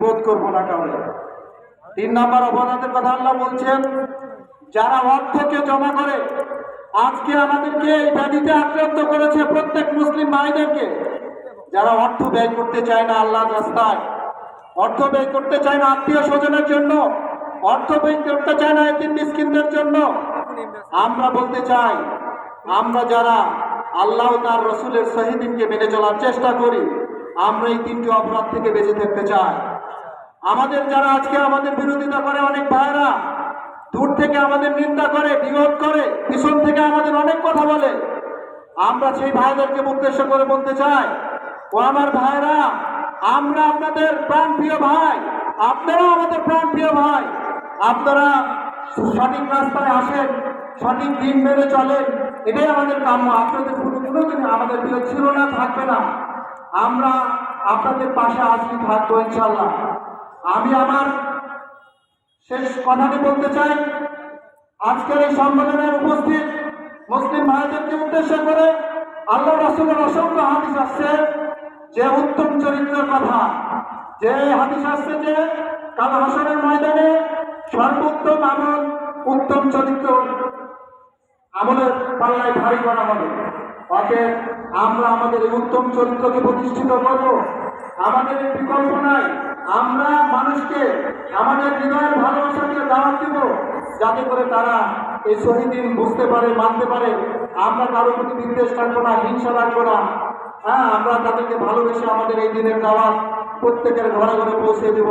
বোধ করব না কাউকে তিন নম্বর অপরাধের কথা আল্লাহ বলছেন, যারা অর্থকে জমা করে, আজকে আমাদেরকে এই ব্যাধিতে আক্রান্ত করেছে প্রত্যেক মুসলিম ভাইদেরকে। যারা অর্থ ব্যয় করতে চায় না আল্লাহ রাস্তায়, অর্থ ব্যয় করতে চায় না আত্মীয় স্বজনের জন্য, অর্থ ব্যয় করতে চায় না এতিম মিসকিনদের জন্য, আমরা বলতে চাই, আমরা যারা আল্লাহ তার রসুলের শহীদিনকে মেনে চলার চেষ্টা করি, আমরা এই তিনটি অপরাধ থেকে বেঁচে থাকতে চাই। আমাদের যারা আজকে আমাদের বিরোধিতা করে, অনেক ভাইরা দূর থেকে আমাদের নিন্দা করে, বিরোধ করে, পিছন থেকে আমাদের অনেক কথা বলে। আমরা সেই ভাইদেরকে উদ্দেশ্য করে বলতে চাই, ও আমার ভাইরা, আমরা আপনাদের প্রাণ প্রিয় ভাই আপনারাও আমাদের প্রাণ প্রিয় ভাই, আপনারা সঠিক রাস্তায় আসেন, সঠিক দিন মেনে চলেন, এটাই আমাদের কাম্য। আপনাদের কোনো কোনোদিন আমাদের বিরোধ ছিল না, থাকবে না। আমরা আপনাদের পাশে আসি থাকব ইনশাল্লাহ আমি আমার শেষ কথাটি বলতে চাই। আজকের এই সম্মেলনের উপস্থিত মুসলিম ভাইদেরকে উদ্দেশ্য করে আল্লাহ রাসুলের অসংখ্য হাদিস আসছে যে উত্তম চরিত্রের কথা। যে হাদিস আসছে যে কাল হাসনের ময়দানে সর্বোত্তম আমল, উত্তম চরিত্র আমলের পাল্লায় ভারী করা হবে। অতএব আমরা আমাদের এই উত্তম চরিত্রকে প্রতিষ্ঠিত করব। আমাদের বিকল্প নাই। আমরা মানুষকে আমাদের হৃদয়ের ভালোবাসা দিয়ে দাওয়াত দিব, যাতে করে তারা এই শহীদিন বুঝতে পারে, মানতে পারে। আমরা কারোর প্রতি বিদ্বেষ রাখব না, হিংসা রাখব না। হ্যাঁ আমরা তাদেরকে ভালোবেসে আমাদের এই দিনের দাওয়াত প্রত্যেকের ঘরে ঘরে পৌঁছে দেব।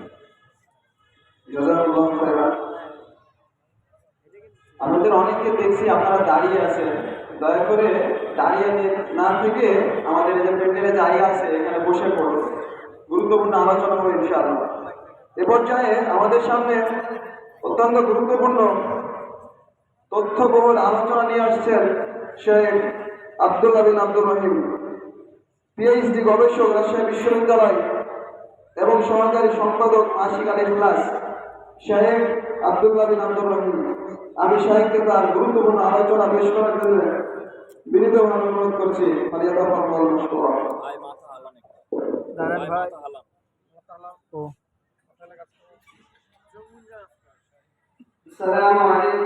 দেখছি আপনারা দাঁড়িয়ে আছেন। দয়া করে দাঁড়িয়ে না থেকে আমাদের যে প্যান্ডেলে দাঁড়িয়ে আছে, এখানে বসে পড়ুন। গুরুত্বপূর্ণ আলোচনা হবে ইনশাআল্লাহ। এ পর্যায়ে আমাদের সামনে অত্যন্ত গুরুত্বপূর্ণ তথ্যবহুল আলোচনা নিয়ে আসছেন শেখ আব্দুল্লাহ বিন আব্দুর রহিম পিএইচডি গবেষক, রাজশাহী বিশ্ববিদ্যালয় এবং সহকারী সম্পাদক আশিক আলী ক্লাস শাহেক আব্দুল্লাহ বিন আব্দুর রহিম। আমি সাহেবকে তার গুরুত্বপূর্ণ আলোচনা পেশ করার জন্য বিনীতভাবে অনুরোধ করছি। সালামালাইকুম